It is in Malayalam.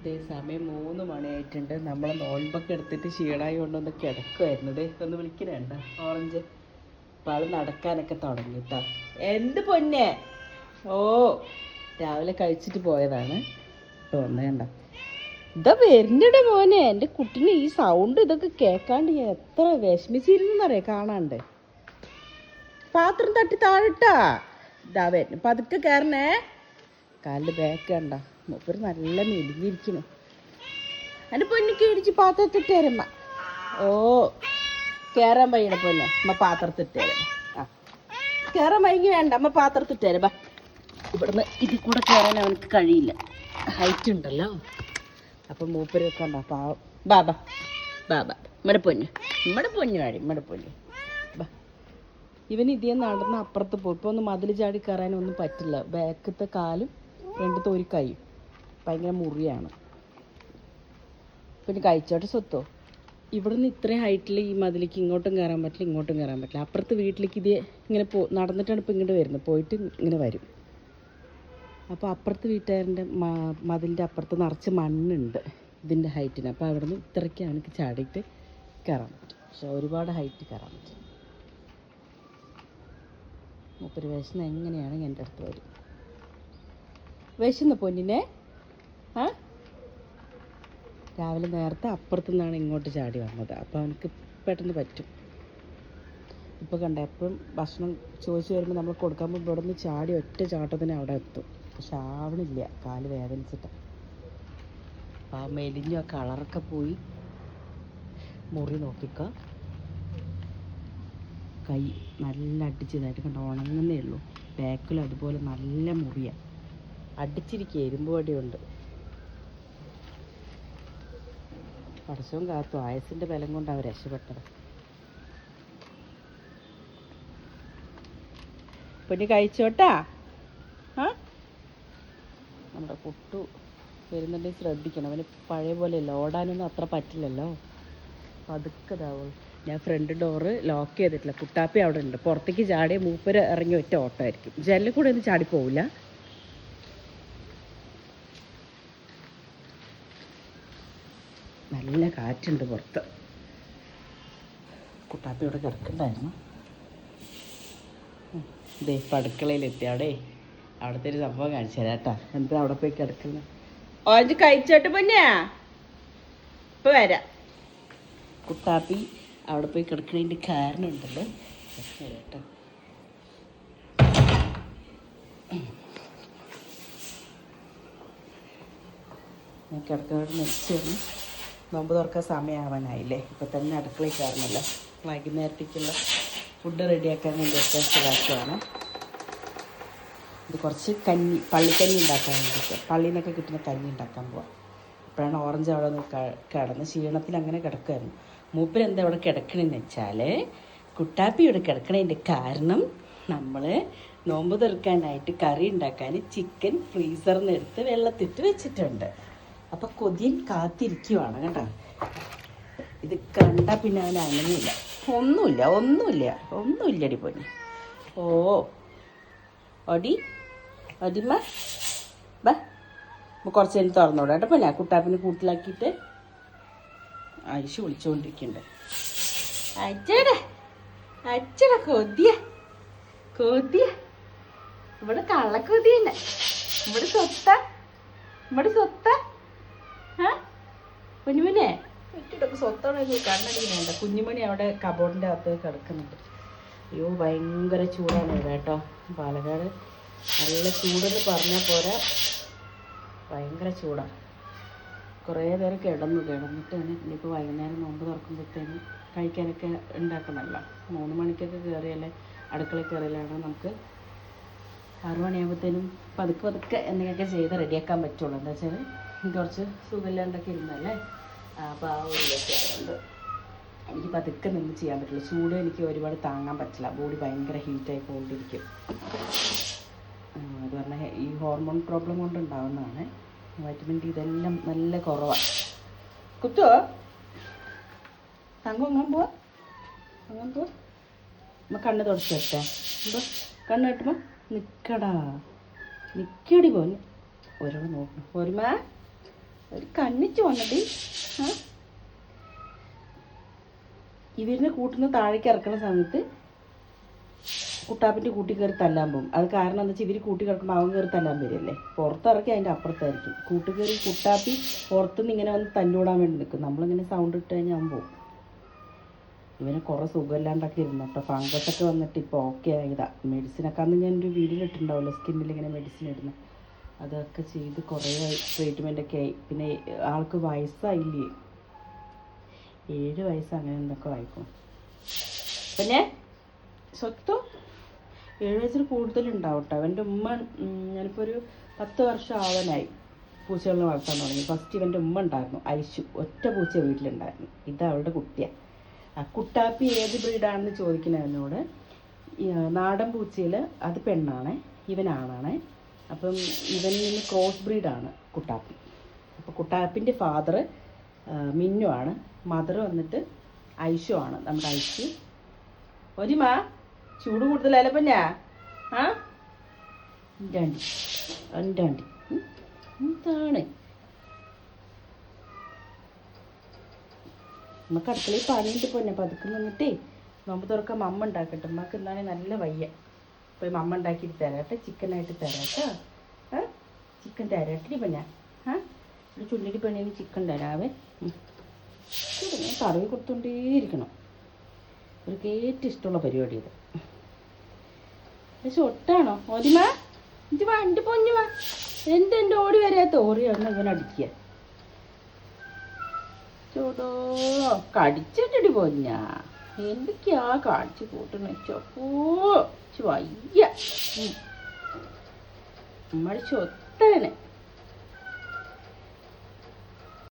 ഇതേ സമയം മൂന്ന് മണിയായിട്ടുണ്ട്. നമ്മൾ നോൻപൊക്കെ എടുത്തിട്ട് ക്ഷീണായി കൊണ്ടൊന്ന് കിടക്കുമായിരുന്നു ദേ ഒന്ന് വിളിക്കണേണ്ട ഓറഞ്ച്. അപ്പം ആൾ നടക്കാനൊക്കെ തുടങ്ങി കേട്ടോ എന്ത് പൊന്നെ? ഓ രാവിലെ കഴിച്ചിട്ട് പോയതാണ്. ഇപ്പൊ വന്നത് കണ്ട? ഇതാ വരുന്നുണ്ട് മോനെ. എന്റെ കുട്ടീനെ ഈ സൗണ്ട് ഇതൊക്കെ കേൾക്കാണ്ട് ഞാൻ എത്ര വിഷമിച്ചിരുന്നറിയാം കാണാണ്ട്. പാത്രം തട്ടി താഴെട്ടാ ഇതാ വരുന്നു. പതുക്കെ കയറണേ കാലിന്റെ ബാക്ക് കണ്ട? മൂപ്പര് നല്ല മെലിഞ്ഞിരിക്കുന്നു. എന്റെ പൊന്നു കേടിച്ച് പാത്രത്തിട്ട് തരമ്മ ഓ കയറാൻ വയ്യണ പൊന്നെ. അമ്മ പാത്രത്തിട്ട് തരാം ആ. കയറാൻ വൈകി വേണ്ട. അമ്മ പാത്രത്തിട്ട് തരാം ബാ. ഇവിടുന്ന് ഇതിൽ കൂടെ കയറാൻ അവനക്ക് കഴിയില്ല. ഹൈറ്റ് ഉണ്ടല്ലോ. അപ്പം മൂപ്പര് കണ്ട പാവം. ബാബ ബാ. ബാ ബാ. നമ്മുടെ പൊന്ന്. നമ്മുടെ പൊന്നു വഴി നമ്മുടെ പൊന്നു. ഇവൻ ഇതേ നടന്ന് അപ്പുറത്ത് പോയി. ഇപ്പോൾ ഒന്ന് മതിൽ ചാടി കയറാനൊന്നും പറ്റില്ല. ബാക്കത്തെ കാലും രണ്ടത്തെ ഒരു കൈയും ഭയങ്കര മുറിയാണ്. പിന്നെ കഴിച്ചോട്ടെ സ്വത്തോ? ഇവിടുന്ന് ഇത്രയും ഹൈറ്റിൽ ഈ മതിലേക്ക് ഇങ്ങോട്ടും കയറാൻ പറ്റില്ല ഇങ്ങോട്ടും കയറാൻ പറ്റില്ല. അപ്പുറത്ത് വീട്ടിലേക്ക് ഇതേ ഇങ്ങനെ പോ നടന്നിട്ടാണ് ഇപ്പോൾ ഇങ്ങോട്ട് വരുന്നത്. പോയിട്ട് ഇങ്ങനെ വരും. അപ്പോൾ അപ്പുറത്ത് വീട്ടുകാരന്റെ മതിലിന്റെ അപ്പുറത്ത് നിറച്ച് മണ്ണുണ്ട് ഇതിന്റെ ഹൈറ്റിന്. അപ്പോൾ അവിടുന്ന് ഇത്രയ്ക്ക് എനിക്ക് ചാടിയിട്ട് കയറാൻ പറ്റും. പക്ഷെ ഒരുപാട് ഹൈറ്റ് കയറാൻ പറ്റും. മൂപ്പര് വിശന്ന് എങ്ങനെയാണെങ്കിൽ എന്റെ അടുത്ത് വരും വിശന്ന് പൊന്നിനെ. രാവിലെ നേരത്തെ അപ്പുറത്തു നിന്നാണ് ഇങ്ങോട്ട് ചാടി വന്നത്. അപ്പോൾ അവനക്ക് പെട്ടെന്ന് പറ്റും. ഇപ്പോൾ കണ്ട എപ്പോഴും ഭക്ഷണം ചോദിച്ചു വരുമ്പോൾ നമ്മൾ കൊടുക്കുമ്പോൾ ഇവിടെ നിന്ന് ചാടി ഒറ്റ ചാട്ടത്തിന് അവിടെ എത്തും. പക്ഷെ ആവണില്ല കാൽ വേദനിച്ചിട്ട്. ആ മെലിഞ്ഞ ആ കളറൊക്കെ പോയി മുറി നോക്കിക്ക. കൈ നല്ല അടിച്ചതായിട്ട് കണ്ട ഉണങ്ങുന്നേ ഉള്ളൂ. ബാക്കിലും അതുപോലെ നല്ല മുറിയാണ് അടിച്ചിരിക്കുക എരുമ്പ് വടിയുണ്ട്. പടച്ചവും കാത്തു. ആയസിന്റെ ബലം കൊണ്ട് അവർ രക്ഷപ്പെട്ടത് പിന്നെ കഴിച്ചോട്ടാ? നമ്മുടെ കുട്ടു വരുന്നുണ്ടെങ്കിൽ ശ്രദ്ധിക്കണം. അവന് പഴയ പോലെയല്ല. ഓടാനൊന്നും അത്ര പറ്റില്ലല്ലോ. പതുക്കതാവും ഞാൻ ഫ്രണ്ട് ഡോറ് ലോക്ക് ചെയ്തിട്ടില്ല. കുട്ടാപ്പി അവിടെ ഉണ്ട്. പുറത്തേക്ക് ചാടിയ മൂപ്പര് ഇറങ്ങി ഒറ്റ ഓട്ടമായിരിക്കും. ജനലിൽ കൂടെ ഒന്നും ചാടി നല്ല കാറ്റുണ്ട് പുറത്ത്. കുട്ടാപ്പി ഇവിടെ കിടക്കണ്ടായിരുന്നു ഇതേ ഇപ്പം അടുക്കളയിലെത്തി അവിടെ അവിടുത്തെ ഒരു സംഭവം കാണിച്ചു തരാം കേട്ടാ. എന്താ അവിടെ പോയി കിടക്കുന്നത് ഓഞ്ച് കഴിച്ചോട്ട് പൊന്നെയാ ഇപ്പൊ വരാം. കുട്ടാപ്പി അവിടെ പോയി കിടക്കുന്നതിന്റെ കാരണമുണ്ടല്ലോ. കേട്ടോ. ഞാൻ കിടക്കുന്നവിടെ നിർത്തിയാണ് നോമ്പ് തുറക്കാൻ സമയമാവാനായില്ലേ? ഇപ്പം തന്നെ അടുക്കളയിൽ കയറണല്ലോ. വൈകുന്നേരത്തേക്കുള്ള ഫുഡ് റെഡിയാക്കാൻ വേണ്ടി അത്യാവശ്യമാക്കുകയാണ് ഇത് കുറച്ച് കഞ്ഞി പള്ളിക്കഞ്ഞി ഉണ്ടാക്കാൻ വേണ്ടിയിട്ട്. പള്ളിയിൽ നിന്നൊക്കെ കിട്ടുന്ന കഞ്ഞി ഉണ്ടാക്കാൻ പോവാം. അപ്പോഴാണ് ഓറഞ്ച് അവിടെ നിന്ന് ക- കിടന്ന് ക്ഷീണത്തിൽ അങ്ങനെ കിടക്കുമായിരുന്നു മൂപ്പരെന്താ ഇവിടെ കിടക്കണമെന്ന് വെച്ചാൽ കുട്ടാപ്പി ഇവിടെ കിടക്കണതിന്റെ കാരണം നമ്മൾ നോമ്പ് തീർക്കാനായിട്ട് കറി ഉണ്ടാക്കാൻ ചിക്കൻ ഫ്രീസറിൽ നിന്ന് എടുത്ത് വെള്ളത്തിട്ട് വെച്ചിട്ടുണ്ട്. അപ്പോൾ കൊതിയൻ കാത്തിരിക്കുവാണ് കേട്ടോ. ഇത് കണ്ട പിന്നെ അവൻ അനങ്ങില്ല ഒന്നുമില്ല ഒന്നുമില്ല ഒന്നുമില്ല അടി പൊന്നി. ഓ അടി ഒടിമ ബാ കുറച്ച് കഴിഞ്ഞ് തുറന്നോടാ കേട്ടോ. പിന്നെ കുട്ടാപ്പിനെ കൂട്ടിലാക്കിയിട്ട് അരിശ് വിളിച്ചുകൊണ്ടിരിക്കുന്നുണ്ട് അച്ഛടാ അച്ഛട കൊതിയ കൊതിയ. ഇവിടെ കള്ളക്കൊതിയല്ലേ ഇവിടെ സ്വത്ത ഇവിടെ സ്വത്ത. കുഞ്ഞുമണിയെ കണ്ണടിക്കുന്നുണ്ട് കുഞ്ഞുമണി അവിടെ കബോർഡിന്റെ അകത്ത് കിടക്കുന്നുണ്ട്. അയ്യോ ഭയങ്കര ചൂടാണ് ഇവിടെ കേട്ടോ. പാലക്കാട് നല്ല ചൂടെന്ന് പറഞ്ഞാൽ പോരാ. ഭയങ്കര ചൂടാണ് കുറേ നേരം കിടന്നു കിടന്നിട്ട് തന്നെ ഇനിയിപ്പോൾ വൈകുന്നേരം നോമ്പ് തുറക്കുമ്പോഴത്തേന് കഴിക്കാനൊക്കെ ഉണ്ടാക്കണമല്ലോ മൂന്ന് മണിക്കൊക്കെ കയറിയാലേ അടുക്കള കയറിയാലാണ് നമുക്ക് ആറു മണിയാകുമ്പോഴത്തേനും പതുക്കെ പതുക്കെ എന്തെങ്കിലുമൊക്കെ ചെയ്ത് റെഡിയാക്കാൻ പറ്റുള്ളൂ. എന്താ വെച്ചാൽ കുറച്ച് സുഖമില്ലാണ്ടൊക്കെ ഇരുന്നല്ലേ? അപ്പോൾ ആ ഒരു എനിക്ക് പതുക്കെ നിന്ന് ചെയ്യാൻ പറ്റില്ല ചൂട് എനിക്ക് ഒരുപാട് താങ്ങാൻ പറ്റില്ല. ബോഡി ഭയങ്കര ഹീറ്റായി കൊണ്ടിരിക്കും അത് പറഞ്ഞാൽ ഈ ഹോർമോൺ പ്രോബ്ലം കൊണ്ടുണ്ടാവുന്നതാണ് വൈറ്റമിൻ ഡി ഇതെല്ലാം നല്ല കുറവാണ് കുത്തോ? തങ്കം അങ്ങനെ പോവാ. അങ്ങനെ പോവാ. നമ്മ കണ്ണ് തുടച്ച് വെച്ചേ. എന്തോ കണ്ണ് കെട്ടുമ്പോ നിക്കടാ. നിക്കടി പോലെ. ഓരോന്ന് നോക്കണം ഒരുമ ഒരു കണ്ണിച്ചു വന്നത് ഇവരിനെ കൂട്ടുന്ന താഴേക്ക് ഇറക്കുന്ന സമയത്ത് കുട്ടാപ്പിന്റെ കൂട്ടി കയറി തല്ലാൻ പോകും. അത് കാരണം എന്താ വെച്ചാൽ ഇവർ കൂട്ടി കിടക്കുമ്പോൾ അവൻ കയറി തല്ലാൻ വരുമല്ലേ പുറത്തിറക്കി അതിന്റെ അപ്പുറത്തായിരിക്കും. കൂട്ടി കയറി കുട്ടാപ്പി പുറത്തുനിന്ന് ഇങ്ങനെ വന്ന് തല്ലൂടാൻ വേണ്ടി നിൽക്കും നമ്മളിങ്ങനെ സൗണ്ട് ഇട്ട് കഴിഞ്ഞാൽ അവൻ പോകും ഇവന് കുറേ സുഖമില്ലാണ്ടൊക്കെ ഇരുന്നു. കേട്ടോ ഫംഗസ് ഒക്കെ വന്നിട്ട് ഇപ്പോൾ ഓക്കെ ആയതാ മെഡിസിനൊക്കെ അന്ന് ഞാനൊരു വീഡിയോ ഇട്ടിട്ടുണ്ടാവില്ല സ്കിന്നിൽ ഇങ്ങനെ മെഡിസിൻ ഇടുന്നു. അതൊക്കെ ചെയ്ത് കുറേ ട്രീറ്റ്മെന്റൊക്കെ ആയി. പിന്നെ ആൾക്ക് വയസ്സായില്ലേ? ഏഴ് വയസ്സ് അങ്ങനെ എന്തൊക്കെ വായിക്കും പിന്നെ സ്വത്ത്? ഏഴ് വയസ്സിൽ കൂടുതലുണ്ടാവും കേട്ടോ അവന്റെ ഉമ്മ ഞാനിപ്പോൾ ഒരു പത്ത് വർഷം ആവാനായി. പൂച്ചകളെ വളർത്താൻ തുടങ്ങി. ഫസ്റ്റ് ഇവന്റെ ഉമ്മ ഉണ്ടായിരുന്നു ഐശു ഒറ്റ പൂച്ച വീട്ടിലുണ്ടായിരുന്നു. ഇത് അവളുടെ കുട്ടിയാണ് ആ കുട്ടാപ്പി ഏത് ബ്രീഡാണെന്ന് ചോദിക്കുന്ന എന്നോട് നാടൻ പൂച്ചയിൽ അത് പെണ്ണാണ് ഇവനാണാണ്. അപ്പം ഇവനിൽ നിന്ന് ക്രോസ് ബ്രീഡാണ് കുട്ടാപ്പി. അപ്പോൾ കുട്ടാപ്പിന്റെ ഫാദർ മിന്നു ആണ്. മദർ വന്നിട്ട് ഐഷു ആണ്. നമ്മുടെ ഐഷു. ഒരിമ ചൂട് കൂടുതലല്ല പിന്നെ? ആ? രണ്ടി ഉം. എന്താണ്? നമുക്ക് അടുക്കളയിൽ പണിയുണ്ട് പൊന്നെ. പതുക്കെ നിന്നിട്ടേ നോമ്പ് തുറക്കാൻ മമ്മ ഉണ്ടാക്കട്ടെ. നമുക്ക് എന്താണെങ്കിൽ നല്ല വയ്യ. പോയി മമ്മ ഉണ്ടാക്കിയിട്ട് തരാട്ടെ ചിക്കനായിട്ട് തരാട്ടോ ചിക്കൻ തരാട്ടിരി ഇപ്പം ആ ഒരു ചുണ്ടിരി പണിയാണ് ചിക്കൻ തരാവേ. ഞാൻ കറിവ് കൊടുത്തോണ്ടേയിരിക്കണം. അവർക്ക് ഏറ്റവും ഇഷ്ടമുള്ള പരിപാടി ഇത് പക്ഷെ ഒട്ടാണോ? ഓതിമ ഇത് വണ്ടി വാ. എന്തെന്റെ ഓടി വരാത്ത ഓറി ഇങ്ങനെ അടിക്കുക. ചോടോ കടിച്ചിട്ടിടി പൊന്ന. എന്തൊക്കെയാ കാണിച്ചു കൂട്ടണ ചപ്പോ വയ്യ നമ്മൾ ചൊത്തനെ.